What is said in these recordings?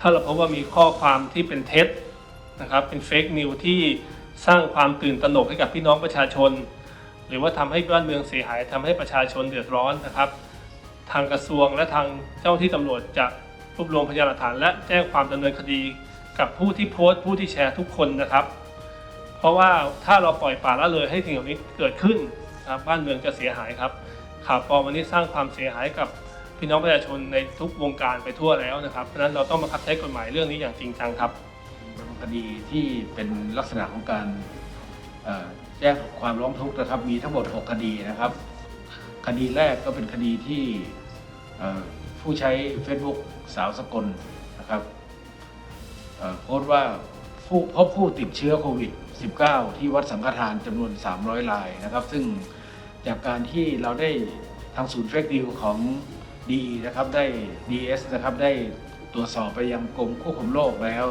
ถ้าเราพบว่ามีข้อความที่เป็นเท็จนะครับเป็นเฟกนิวที่สร้างความตื่นตระหนกให้กับพี่น้องประชาชน หรือว่าทำให้บ้านเมืองเสียหายทำให้ประชาชนเดือดร้อนนะครับ ทางกระทรวงและทางเจ้าหน้าที่ตำรวจจะรวบรวมพยานหลักฐาน และแจ้งความดำเนินคดีกับผู้ที่โพสต์ผู้ที่แชร์ทุกคนนะครับ เพราะว่าถ้าเราปล่อยปละละเลยให้สิ่งเหล่านี้เกิดขึ้นนะครับบ้านเมืองจะเสียหายครับข่าวปลอมวันนี้สร้างความเสียหายกับ พี่น้องประชาชนในทุกวงการไปทั่วแล้วนะครับเพราะฉะนั้นเราต้องบังคับใช้กฎหมายเรื่องนี้อย่างจริงจังครับเป็นคดีที่เป็นลักษณะของการเอ่อแจ้งความร้องทุกข์นะครับ มีทั้งหมด 6 คดีนะครับ คดีแรกก็เป็นคดีที่ผู้ใช้ Facebook สาวสกลนะครับโพสต์ว่าพบผู้ติดเชื้อโควิด -19 ที่วัดสังฆทานจำนวน 300รายนะครับ ซึ่งจากการที่เราได้ทางศูนย์เฟกดิวของ ดีนะครับได้ DS นะครับได้ตรวจสอบไปยังกรมควบคุมโรคแล้ว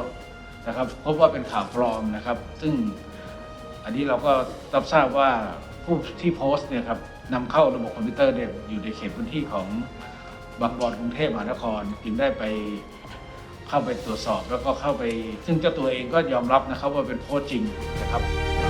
นะครับพบว่าเป็นข่าวปลอมนะครับ ซึ่งอันนี้เราก็รับทราบว่าผู้ที่โพสต์เนี่ยครับนำเข้าระบบคอมพิวเตอร์เนี่ยอยู่ในเขตพื้นที่ของบางบอนกรุงเทพมหานครจึงได้ไปเข้าไปตรวจสอบแล้วก็เข้าไป ซึ่งเจ้าตัวเองก็ยอมรับนะครับว่าเป็นโพสต์จริงนะครับ